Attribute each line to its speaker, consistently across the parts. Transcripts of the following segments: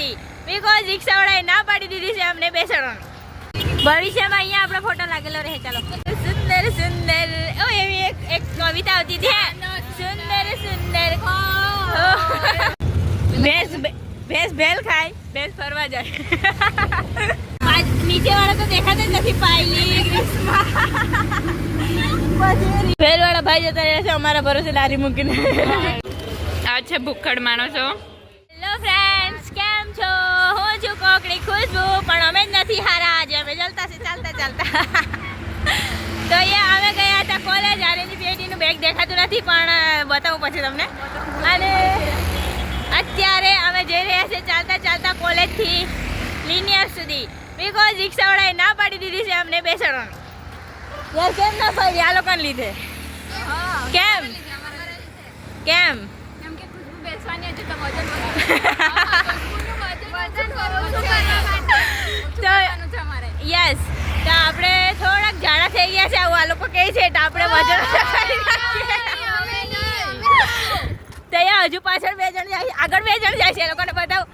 Speaker 1: સુધી બીકોઝ રિક્ષાવાળાએ ના પાડી દીધી છે અમને બેસાડવાનું. ભવિષ્યમાં અહીંયા આપણો ફોટો લાગેલો રહે ચાલો. સુંદર સુંદર. ઓ એવી એક એક કવિતા આવતી હતી સુંદર સુંદર. ભેંસ ભેંસ ભેલ ખાય ભેંસ ફરવા જાય. નીચે વાળા તો દેખાતા જ નથી પાયલી. ભેલ વાળા ભાઈ જતા રહ્યા છે અમારા ભરોસે લારી મૂકીને.
Speaker 2: આ છે ભૂખડ માણસો
Speaker 1: હેલો ફ્રેન્ડ્સ કેમ છો? હું છું કોકડી ખુશબુ પણ અમે જ નથી હારા. આજે અમે ચાલતા છે ચાલતા ચાલતા. તો એ અમે ગયા હતા કોલેજ આરેની બેટીનું બેગ દેખાતું નથી પણ બતાવું પછી તમને. અને અત્યારે અમે જઈ રહ્યા છીએ ચાલતા ચાલતા કોલેજથી લિનિયર સુધી. બીકોઝ રિક્ષાવાળાએ ના પાડી દીધી છે અમને બેસાડવાનું. યાર કેમ ના પાડી? આ લોકોને લીધે. કેમ? કેમ? તો યસ તો આપણે થોડાક જાડા થઈ ગયા છે આવું આ લોકો કહે છે તો આપણે વજન કરી નાખીએ. તો અહીંયા હજુ પાછળ બે જણ જાય આગળ બે જણ જાય છે એ લોકોને બતાવું.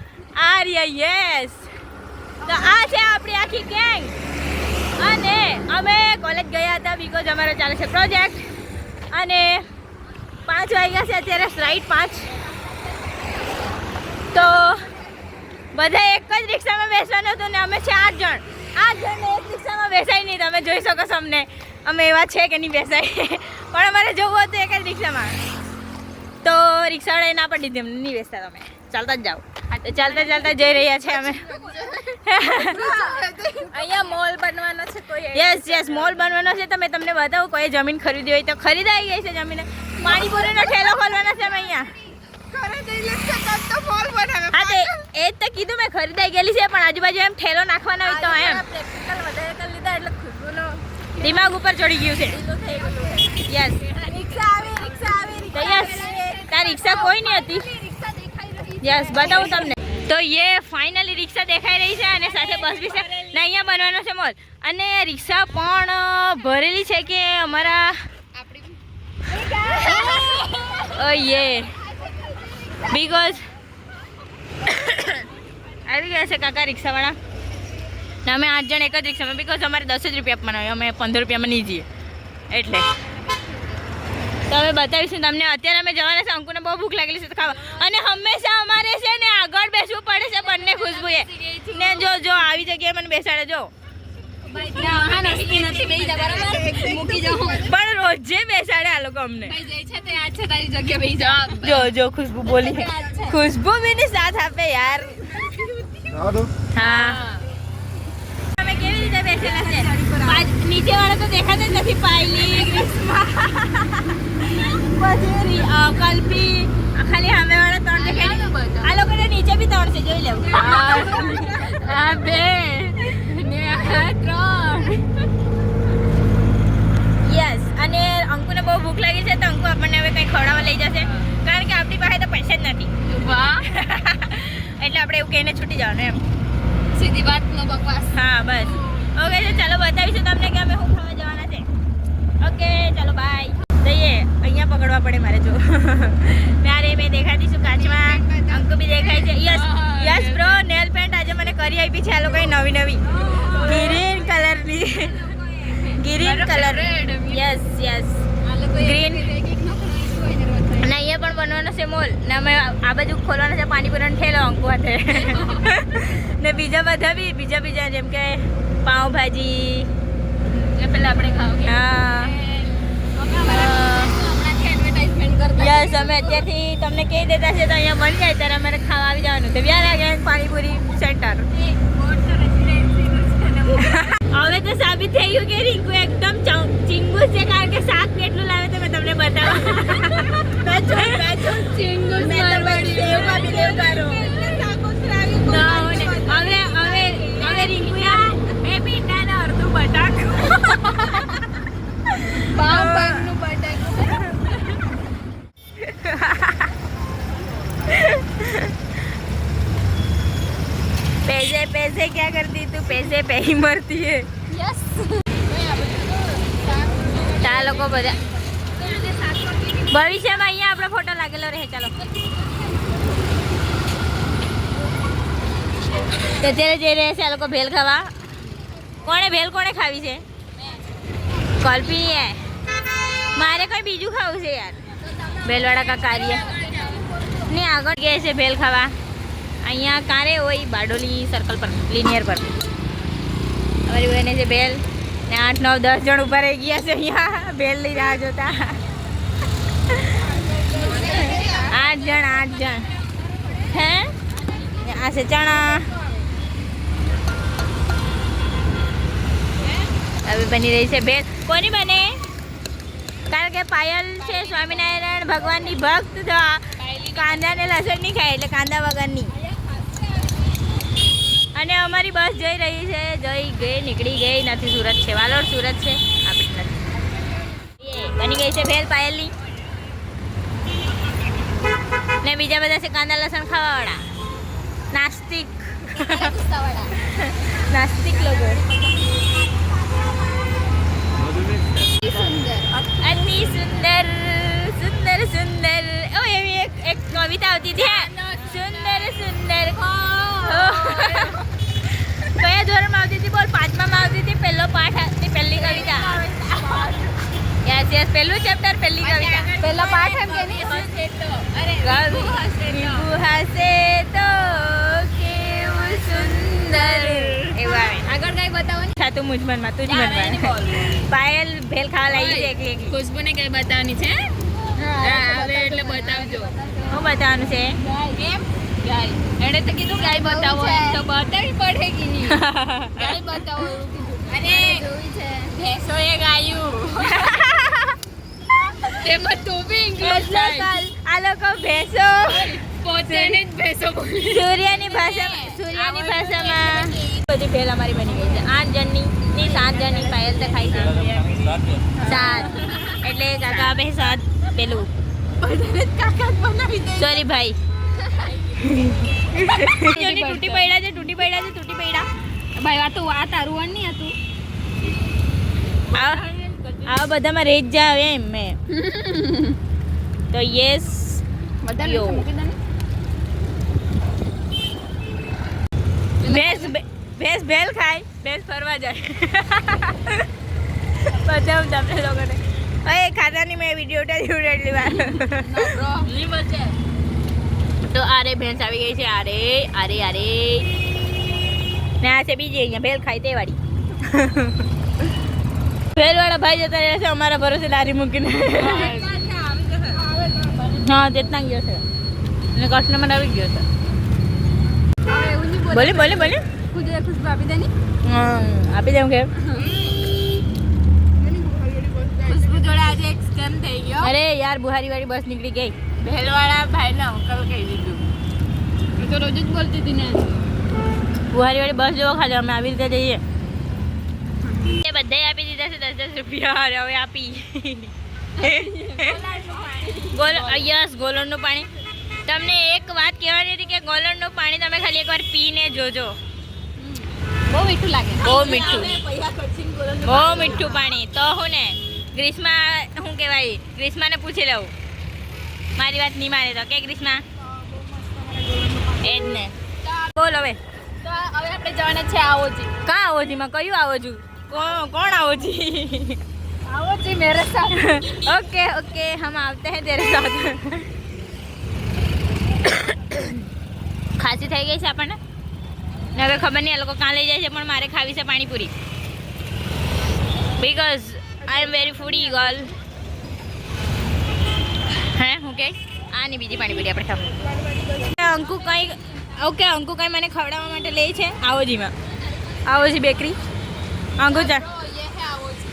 Speaker 1: આ રહ્યા યસ. તો આ છે આપણી આખી ગેંગ અને અમે કોલેજ ગયા હતા બીકોઝ અમારો ચાલે છે પ્રોજેક્ટ અને પાંચ વાગ્યા છે અત્યારે રાઈટ પાંચ. તો બધા એક જ રિક્ષામાં બેસવાનું હતું ને અમે આઠ જણ. આઠ જણને એક રિક્ષામાં બેસાય નહીં. તમે જોઈ શકો છો અમને. અમે એવા છે કે નહીં બેસાય. પણ અમારે જવું હતું એક જ રિક્ષામાં. તો રિક્ષાવાળાએ ના પડી દીધી. અમને નહીં બેસતા તમે. ચાલતા જ જાઓ. તો ચાલતા ચાલતા જઈ રહ્યા છે અમે.
Speaker 2: અહીંયા મોલ બનવાનો છે કોઈ
Speaker 1: યસ યસ મોલ બનવાનો છે. તમે તમને બતાવું કોઈ જમીન ખરીદી હોય તો ખરીદાઈ ગઈ છે જમીન. પાણીપુરીનો ઠેલો ખોલવાનો છે અમે અહીંયા. એ તો કીધું મેં ખરીદાઈ ગયેલી છે પણ આજુબાજુ એમ ઠેલો નાખવાનો હોય તો એમ.
Speaker 2: પ્રેક્ટિકલ વધારે કરી લીધા એટલે ખુશબુનો
Speaker 1: દિમાગ ઉપર ચડી ગયું છે. યસ
Speaker 2: રિક્ષા આવી રિક્ષા આવી
Speaker 1: યસ તાર રિક્ષા કોઈ નહીં હતી? યસ બતાવું તમને. તો યે ફાઇનલી રિક્ષા દેખાઈ રહી છે અને સાથે બસ બી છે. ને અહીંયા બનવાનો છે મોલ અને રિક્ષા પણ ભરેલી છે કે અમારા? ઓ યે. બીકોઝ આવી ગયા છે કાકા રિક્ષાવાળા. ને અમે આઠ જણ એક જ રિક્ષામાં બીકોઝ અમારે દસ જ રૂપિયા આપવાના હોય. અમે પંદર રૂપિયામાં નહીં જઈએ. એટલે. તો અમે બતાવીશું તમને. અત્યારે અમે જવાના છે. અંકુને બહુ ભૂખ લાગેલી છે ખાવા. અને હંમેશા અમારે છે ને આગળ બેસવું પડે છે બંને ખુશબુએ. ને જો જો, આવી જગ્યાએ મને બેસાડે, જો. પણ રોજે બેસાડે આ લોકો અમને. જો જો. ખુશ્બુ બોલી. ખુશ્બુ બી સાથ આપે યાર. હા. અમે કેવી રીતે બેસેલા છે? નીચે વાળા તો દેખાતા જ નથી પાયલી પછી કલ્પી ખાલી સામે વાળા ત્રણ દેખાય આ લોકોને નીચે બી ત્રણ છે જોઈ લેવું.
Speaker 2: આ બે.
Speaker 1: યસ અને અંકુને બહુ ભૂખ લાગી છે તો અંકુ આપણને હવે કંઈ ખવડાવવા લઈ જશે. કારણ કે આપણી પાસે તો પૈસા જ નથી. એટલે આપણે એવું કહીને છૂટી જવાનું એમ.
Speaker 2: સીધી વાત બકવાસ.
Speaker 1: હા બસ. ઓકે તો ચાલો બતાવીશું તમને કે અમે શું ખાવા જવાના છે. ઓકે ચાલો બાય જઈએ. અહીંયા પકડવા પડે મારે જો. ત્યારે મેં દેખાતી છું કાચમાં. અંકુ બી દેખાય છે. Yes yes bro nail paint આજે મને કરી આપી છે આ લોકોએ નવી નવી. ગ્રીન કલરની green colour yes yes green ના અહીંયા પણ બનવાનો છે મોલ. ને અમે આ બાજુ ખોલવાનો છે પાણીપુરણ ઠેલો અંકુ હાથે. ને બીજા બધા બી બીજા બીજા જેમ કે પાઉંભાજી.
Speaker 2: પેલા આપણે ખાવ
Speaker 1: હા. યસ અમે અત્યારથી તમને કહી દેતા છે તો અહીંયા બની જાય. ત્યારે અમારે ખાવા આવી જવાનું. તો વ્યારા ગેંગ પાણીપુરી. હવે તો સાબિત થઈ ગયું કે રિંકુ એકદમ ચિંગુસ ચીંગુસ છે, કારણ કે શાક કેટલું લાવે તો મેં તમને
Speaker 2: ચિંગુસ
Speaker 1: મેં દેવ ही मरती है
Speaker 2: યસ
Speaker 1: આ લોકો બધા ભવિષ્યમાં અહીંયા આપણો ફોટો લાગેલો રહે ચાલો તો અત્યારે જઈ રહ્યા છે આ લોકો ભેલ ખાવા કોણે ભેલ કોણે ખાવી છે કોલ્પી મારે કોઈ બીજું ખાવું છે યાર ભેલવાળા કા કાર્ય ને આગળ ગયા છે ભેલ ખાવા અહીંયા કારે હોય બારડોલી સર્કલ પર લિનિયર પર અમારી બહેને છે બેલ. ને આઠ, નવ, દસ જણ ઊભા રહી ગયા છે અહીંયા. બેલ લઈ રાહ જોતા. આઠ જણ આઠ જણ. હે? આ છે ચણા. હવે બની રહી છે બેલ. કોની બને? કારણ કે પાયલ છે, સ્વામિનારાયણ ભગવાનની ભક્ત કાંદા ને લસણ નહીં ખાય, એટલે કાંદા વગરની. અને અમારી બસ જઈ રહી છે જઈ ગઈ નીકળી ગઈ નથી સુરત છે વાલોડ સુરત છે આપણી નથી બની ગઈ છે ભેલ પાયલની ને બીજા બધા છે કાંદા લસણ ખાવાવાળા. નાસ્તિક. નાસ્તિક લોકો. અતિ સુંદર સુંદર સુંદર. ઓ એવી એક એક કવિતા આવતી હતી સુંદર સુંદર. કયા ધોરણમાં આવતી હતી બોલ? પાંચમામાં આવતી હતી? પહેલો પાઠ હતી પહેલી કવિતા. યસ યસ પહેલું ચેપ્ટર પહેલી કવિતા.
Speaker 2: પહેલો પાઠ એમ કે નહીં?
Speaker 1: હસે તો. કેવું સુંદર. એવું આવે.
Speaker 2: આગળ કઈ બતાવો ને.
Speaker 1: થતું મુજ તું જ મનમાં પાયલ ભેલ ખાવા લાગી છે
Speaker 2: ખુશ્બુને કઈ બતાવવાની છે? એટલે બતાવજો.
Speaker 1: શું બતાવવાનું છે?
Speaker 2: એણે તો કીધું ગાય બતાવો એમ તો બતાવી પડે કે નહીં. ગાય બતાવો અને ભેંસો એ ગાયું. તેમાં તું બી ઇંગ્લિશ
Speaker 1: આ લોકો ભેંસો
Speaker 2: પોતેને જ ભેંસો બોલી.
Speaker 1: સૂર્યની ભાષામાં સૂર્યની ભાષામાં બધી ભેલ અમારી બની ગઈ છે. આઠ જણની ની સાત જણની પાયલ તો ખાઈ છે. સાત. એટલે કાકા બે સાત પેલું. સોરી ભાઈ. તૂટી પડ્યા છે તૂટી પડ્યા છે તૂટી પડ્યા.
Speaker 2: ભાઈ આ તો આ તારું વણ નહીં હતું.
Speaker 1: આ બધામાં રેત જ આવે એમ મેં. તો યસ
Speaker 2: બધા.
Speaker 1: ભેંસ ભેંસ ભેલ ખાય ભેંસ ફરવા જાય. બચાવ તમને લોકોને. હવે ખાતાની મેં વીડિયો ઉતાર્યું એટલી વાર તો આરે ભેંસ આવી ગઈ છે આરે આરે આરે. ને આ છે બીજી અહીંયા ભેલ ખાય તે વાળી ભેલવાળા ભાઈ જતા રહ્યા છે અમારા ભરોસે લારી મૂકીને. હા તેટના ગયો છે. અને કસ્ટમર આવી ગયો છે. બોલે બોલે બોલે.
Speaker 2: આપી દે ની
Speaker 1: હમ, આપી દઉં કે.
Speaker 2: ખુશ્બુ જોડે આજે એક સ્કેમ થઈ ગયો.
Speaker 1: અરે યાર બુહારી વાળી બસ નીકળી ગઈ.
Speaker 2: ભેલવાળા ભાઈને અંકલ કહી દીધું. હું તો રોજ જ બોલતી હતી ને.
Speaker 1: બુહારી વાળી બસ જોવો ખાલી અમે આવી રીતે જઈએ. એ બધાય આપી દીધા છે દસ દસ રૂપિયા. અરે હવે આપી. ગોલ યસ ગોલણનું પાણી. તમને એક વાત કહેવાની હતી કે ગોલણનું પાણી તમે ખાલી એકવાર પીને જોજો.
Speaker 2: બહુ મીઠું લાગે.
Speaker 1: બહુ મીઠું. બહુ મીઠું પાણી. તો હું ને ગ્રીષ્મા શું કહેવાય ગ્રીષ્માને પૂછી લઉં. મારી વાત નહીં માને તો કે ગ્રીષ્મા એ જ ને બોલ હવે
Speaker 2: તો હવે આપણે જવાના છે આવોજી
Speaker 1: કાં આવો જી માં કયું આવો છું કોણ કોણ આવો જી
Speaker 2: આવોજી મેરે સાથ
Speaker 1: ओके ओके हम आते हैं तेरे साथ ખાંસી થઈ ગઈ છે આપણને ને હવે ખબર નહીં એ લોકો કાં લઈ જાય છે પણ મારે ખાવી છે panipuri because I am very foodie girl હે હું કે આની બીજી પાણીપુરી આપણે ખાવ અંકુ કંઈ ઓકે અંકુ કંઈ મને ખવડાવવા માટે લે છે આવોજીમાં આવોજી બેકરી અંકુ ચા
Speaker 2: ये है आवोजी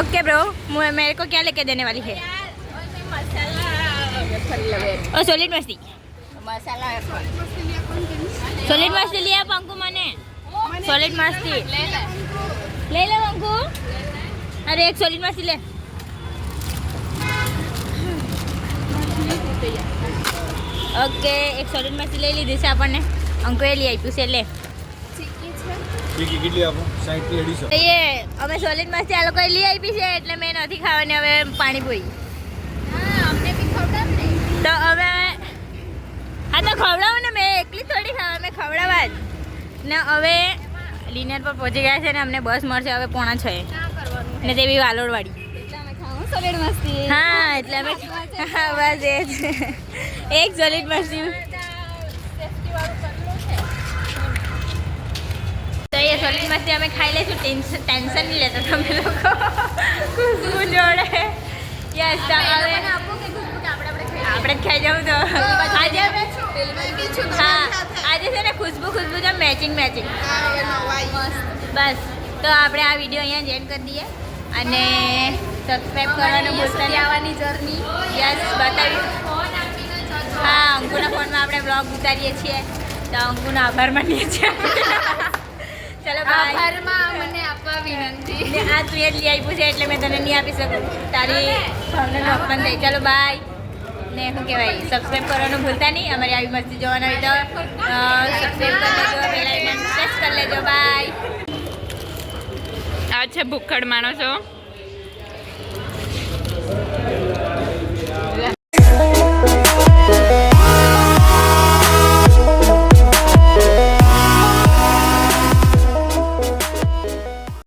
Speaker 1: ओके ब्रो मु- मेरे को क्या लेके देने वाली है
Speaker 2: यार उसमें मसाला
Speaker 1: ओ सॉलिड मस्ती
Speaker 2: मसाला है
Speaker 1: सॉलिड मस्ती लिया पंकु मने सॉलिड मस्ती
Speaker 2: ले ले
Speaker 1: ले ले पंकु अरे एक सॉलिड मस्ती ले ઓકે એક સોલિડ મસ્તી લઈ લીધી છે આપણને. અંકુએ લઈ આપ્યું છે લે.
Speaker 2: ચીકી
Speaker 3: કેટલી આપો? સાઠથી અઢીસો.
Speaker 1: તો એ અમે સોલિડમાંથી આ લોકોએ લઈ આપી છે એટલે મેં નથી ખાવાની હવે
Speaker 2: હા અમને બી ખવડાવ ને.
Speaker 1: તો હવે હા તો ખવડાવો ને મેં એકલી થોડી ખાવા મેં ખવડાવવા જ. ને હવે ડિનર પર પહોંચી ગયા છે ને અમને બસ મળશે હવે પોણા છ ને તેવી વાલોડવાળી.
Speaker 2: સોલિડ
Speaker 1: હા એટલે અમે બસ એ જ. એક જલીટ મસ્તી તો એ સોલિડ મસ્તી અમે ખાઈ લઈશું. ટેન્શન ટેન્શન નહીં લેતા તમે લોકો. ખુશબુ જોડે. યસ હવે આપણે જ ખાઈ જવું તો. આજે હા આજે છે ને ખુશ્બુ ખુશ્બુ તો મેચિંગ મેચિંગ બસ તો આપણે આ વીડિયો અહીંયા જ એન્ડ કરી દઈએ. અને સબસ્ક્રાઈબ કરવાનું ભૂલતા
Speaker 2: આવવાની જર્ની
Speaker 1: યસ બતાવીશું હા અંકુના ફોનમાં આપણે બ્લોગ ઉતારીએ છીએ. તો અંકુનો આભાર માનીએ છીએ ચલો બાય
Speaker 2: આભારમાં મને આપવા વિનંતી.
Speaker 1: ને આ તું એ લઈ આપ્યું છે એટલે મેં તને નહીં આપી શકું. તારી ભાવનાનું અપમાન થઈ ચલો બાય ને શું કહેવાય સબસ્ક્રાઈબ કરવાનું ભૂલતા નહીં. અમારી આવી મસ્તી જોવાના હોય તો સબસ્ક્રાઈબ કરી લેજો બેલ આઇકન પ્રેસ કરી લેજો. બાય
Speaker 2: આ છે ભૂખડ માણસો